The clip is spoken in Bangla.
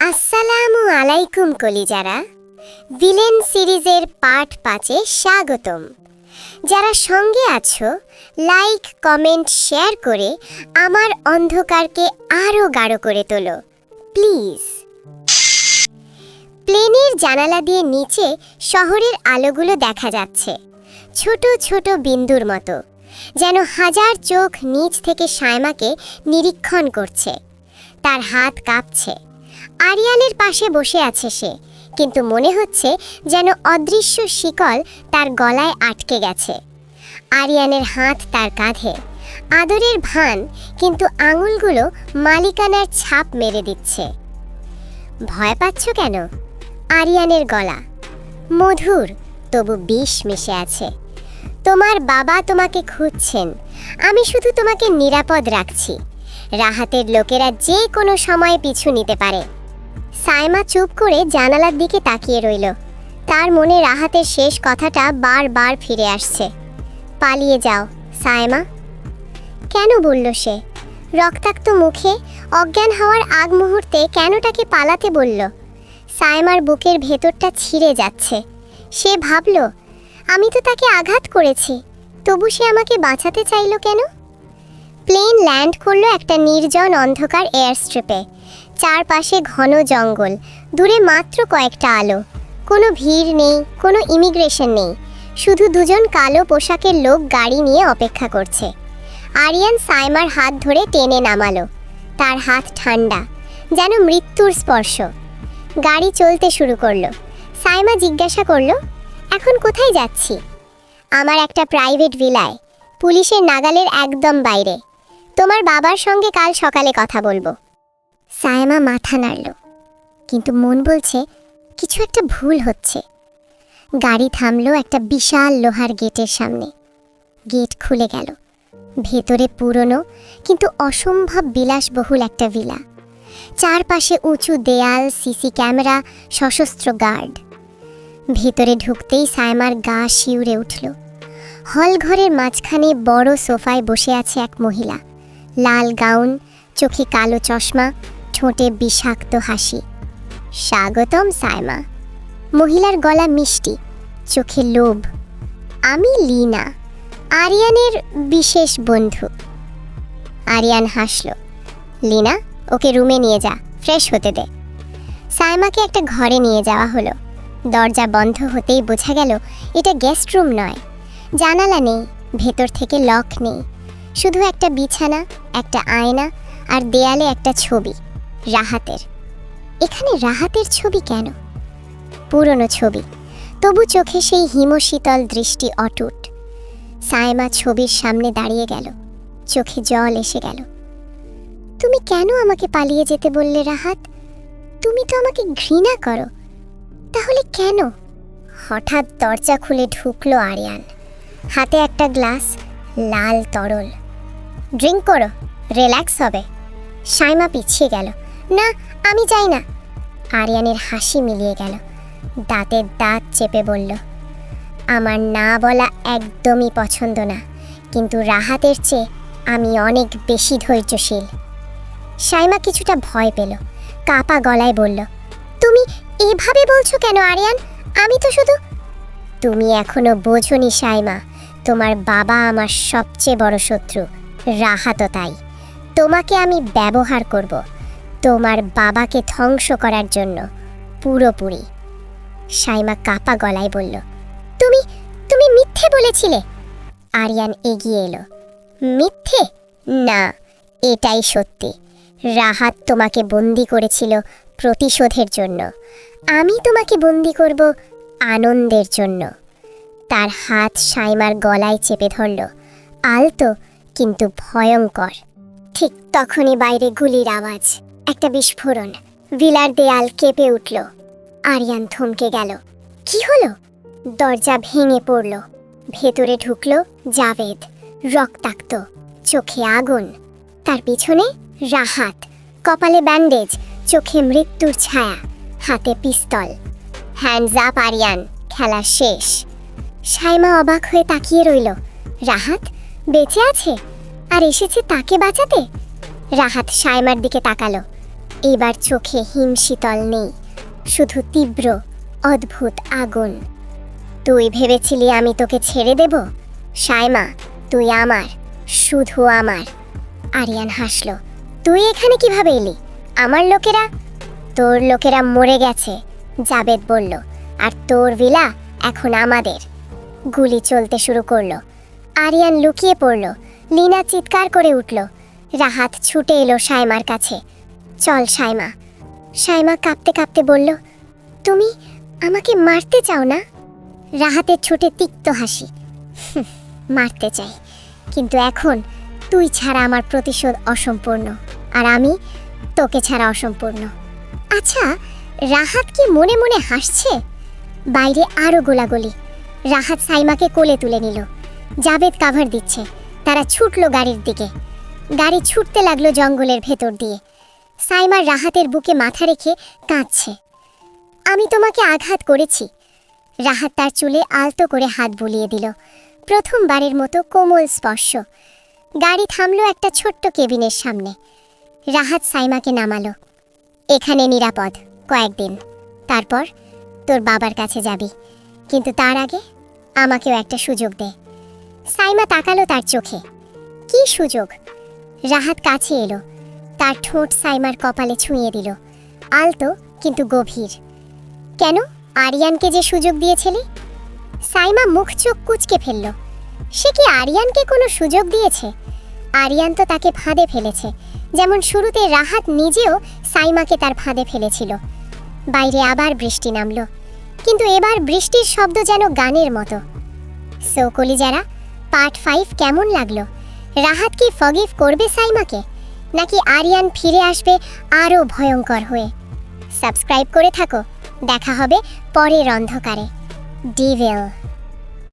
আসসালামু আলাইকুম কলিজারা। ভিলেন সিরিজের পার্ট পাঁচে স্বাগতম। যারা সঙ্গে আছো, লাইক, কমেন্ট, শেয়ার করে আমার অন্ধকারকে আরও গাঢ় করে তোলো, প্লিজ। প্লেনের জানালা দিয়ে নিচে শহরের আলোগুলো দেখা যাচ্ছে, ছোট ছোট বিন্দুর মতো, যেন হাজার চোখ নিচ থেকে সায়মাকে নিরীক্ষণ করছে, তার হাত কাঁপছে। আরিয়ানের পাশে বসে আছে সে, কিন্তু মনে হচ্ছে যেন অদৃশ্য শিকল তার গলায় আটকে গেছে। আরিয়ানের হাত তার কাঁধে। আদরের ভান, কিন্তু আঙুলগুলো মালিকানার ছাপ মেরে দিচ্ছে। ভয় পাচ্ছ কেন? আরিয়ানের গলা। মধুর, তবু বিষ মিশে আছে। তোমার বাবা তোমাকে খুঁজছেন। আমি শুধু তোমাকে নিরাপদ রাখছি। রাহাতের লোকেরা যে কোনো সময় পিছু নিতে পারে। সাইমা চুপ করে জানালার দিকে তাকিয়ে রইল। তার মনে রাহাতের শেষ কথাটা বারবার ফিরে আসছে। পালিয়ে যাও, সাইমা। কেন বলল সে? রক্তাক্ত মুখে, অজ্ঞান হওয়ার আগ মুহূর্তে কেন তাকে পালাতে বলল? সাইমার বুকের ভেতরটা ছিঁড়ে যাচ্ছে। সে ভাবল, আমি তো তাকে আঘাত করেছি। তবু সে আমাকে বাঁচাতে চাইলো কেন? প্লেন ল্যান্ড করল একটা নির্জন অন্ধকার এয়ার স্ট্রিপে চারপাশে ঘন জঙ্গল, দূরে মাত্র কয়েকটা আলো। কোনো ভিড় নেই, কোনো ইমিগ্রেশন নেই। শুধু দুজন কালো পোশাকের লোক গাড়ি নিয়ে অপেক্ষা করছে। আরিয়ান সাইমার হাত ধরে টেনে নামালো। তার হাত ঠান্ডা, যেন মৃত্যুর স্পর্শ। গাড়ি চলতে শুরু করল। সাইমা জিজ্ঞাসা করল, এখন কোথায় যাচ্ছি? আমার একটা প্রাইভেট ভিলায়। পুলিশের নাগালের একদম বাইরে। তোমার বাবার সঙ্গে কাল সকালে কথা বলব। সায়মা মাথা নাড়ল। কিন্তু মন বলছে কিছু একটা ভুল হচ্ছে। গাড়ি থামলো একটা বিশাল লোহার গেটের সামনে। গেট খুলে গেল। ভেতরে পুরনো কিন্তু অসম্ভব বিলাসবহুল একটা ভিলা। চারপাশে উঁচু দেয়াল, সিসি ক্যামেরা, সশস্ত্র গার্ড। ভেতরে ঢুকতেই সায়মার গা শিউরে উঠল। হল ঘরের মাঝখানে বড় সোফায় বসে আছে এক মহিলা। লাল গাউন, চোখে কালো চশমা, ঠোঁটে বিষাক্ত হাসি। স্বাগতম সায়মা মহিলার গলা মিষ্টি, চোখে লোভ। আমি লিনা, আরিয়ানের বিশেষ বন্ধু। আরিয়ান হাসল, লিনা, ওকে রুমে নিয়ে যা, ফ্রেশ হতে দে। সায়মাকে একটা ঘরে নিয়ে যাওয়া হলো। দরজা বন্ধ হতেই বোঝা গেল, এটা গেস্ট রুম নয়। জানালা নেই, ভেতর থেকে লক নেই। শুধু একটা বিছানা, একটা আয়না আর দেয়ালে একটা ছবি, রাহাতের। এখানে রাহাতের ছবি কেন? পুরনো ছবি। তবু চোখে সেই হিমশীতল দৃষ্টি অটুট। সায়মা ছবির সামনে দাঁড়িয়ে গেল। চোখে জল এসে গেল। তুমি কেন আমাকে পালিয়ে যেতে বললে, রাহাত? তুমি তো আমাকে ঘৃণা করো। তাহলে কেন? হঠাৎ দরজা খুলে ঢুকলো আরিয়ান। হাতে একটা গ্লাস, লাল তরল। ড্রিঙ্ক করো, রিল্যাক্স হবে। সাইমা পিছিয়ে গেল। না, আমি যাই না। আরিয়ানের হাসি মিলিয়ে গেল। দাঁতের দাঁত চেপে বলল, আমার না বলা একদমই পছন্দ না, কিন্তু রাহাতের চেয়ে আমি অনেক বেশি ধৈর্যশীল। সাইমা কিছুটা ভয় পেল। কাপা গলায় বলল, তুমি এভাবে বলছো কেন, আরিয়ান? আমি তো শুধু তুমি এখনও বোঝনি, সাইমা। তোমার বাবা আমার সবচেয়ে বড় শত্রু। রাহাতও তাই। তোমাকে আমি ব্যবহার করব। তোমার বাবাকে ধ্বংস করার জন্য। পুরোপুরি। সাইমা কাপা গলায় বলল, তুমি তুমি মিথ্যে বলেছিলে। আরিয়ান এগিয়ে এলো। মিথ্যে? না, এটাই সত্যি। রাহাত তোমাকে বন্দি করেছিল প্রতিশোধের জন্য। আমি তোমাকে বন্দি করব আনন্দের জন্য। তার হাত সাইমার গলায় চেপে ধরল। আলতো কিন্তু ভয়ঙ্কর। ঠিক তখনই বাইরে গুলির আওয়াজ, একটা বিস্ফোরণ। ভিলার দেয়াল কেঁপে উঠল। আরিয়ান থমকে গেল। কি হলো? দরজা ভেঙে পড়ল। ভেতরে ঢুকলো জাভেদ, রক্তাক্ত, চোখে আগুন। তার পিছনে রাহাত, কপালে ব্যান্ডেজ, চোখে মৃত্যুর ছায়া, হাতে পিস্তল। হ্যান্ডস আপ, আরিয়ান, খেলা শেষ। সাইমা অবাক হয়ে তাকিয়ে রইল। রাহাত বেঁচে আছে? আর এসেছে তাকে বাঁচাতে? রাহাত সাইমার দিকে তাকালো। এবার চোখে হিম শীতল নেই, শুধু তীব্র, অদ্ভুত আগুন। তুই ভেবেছিলি আমি তোকে ছেড়ে দেব? সাইমা, তুই আমার, শুধু আমার। আরিয়ান হাসল, তুই এখানে কীভাবে এলি? আমার লোকেরা? তোর লোকেরা মরে গেছে, জাবেদ বলল, আর তোর ভিলা এখন আমাদের। গুলি চলতে শুরু করল আরিয়ান লুকিয়ে পড়ল। লিনা চিৎকার করে উঠল। রাহাত ছুটে এলো সাইমার কাছে। চল সাইমা। সাইমা কাঁপতে কাঁপতে বলল তুমি আমাকে মারতে চাও না? রাহাতের ছুটে তিক্ত হাসি। "হুঁ, মারতে চাই। কিন্তু এখন তুই ছাড়া আমার প্রতিশোধ অসম্পূর্ণ। আর আমি তোকে ছাড়া অসম্পূর্ণ। আচ্ছা রাহাত কি মনে মনে হাসছে? বাইরে আরও গোলাগুলি। রাহাত সাইমাকে কোলে তুলে নিল। জাবেদ কাভার দিচ্ছে। তারা ছুটলো গাড়ির দিকে। গাড়ি ছুটতে লাগল জঙ্গলের ভেতর দিয়ে। সাইমার রাহাতের বুকে মাথা রেখে কাঁদছে। আমি তোমাকে আঘাত করেছি। রাহাত তার চুলে আলতো করে হাত বুলিয়ে দিল। প্রথমবারের মতো কোমল স্পর্শ। গাড়ি থামলো একটা ছোট্ট কেবিনের সামনে। রাহাত সাইমাকে নামালো। এখানে নিরাপদ, কয়েকদিন। তারপর তোর বাবার কাছে যাবি। কিন্তু তার আগে আমাকেও একটা সুযোগ দে। সাইমা তাকালো তার চোখে। কি সুযোগ? রাহাত কাছে এলো। তার ঠোঁট সাইমার কপালে ছুঁয়ে দিল। আলতো, কিন্তু গভীর। কেন? আরিয়ানকে যে সুযোগ দিয়েছিলি? সাইমা মুখ চোখ কুচকে ফেলল। সে কি আরিয়ানকে কোনো সুযোগ দিয়েছে? আরিয়ান তো তাকে ফাঁদে ফেলেছে। যেমন শুরুতে রাহাত নিজেও সাইমাকে তার ফাঁদে ফেলেছিল। বাইরে আবার বৃষ্টি নামলো। কিন্তু এবার বৃষ্টির শব্দ যেন গানের মতো। সৌকলি যারা পার্ট ফাইভ কেমন লাগল? রাহাত কি ফগিভ করবে সাইমাকে? নাকি আরিয়ান ফিরে আসবে আরও ভয়ঙ্কর হয়ে? সাবস্ক্রাইব করে থাকো। দেখা হবে পরের অন্ধকারে। ডিভেল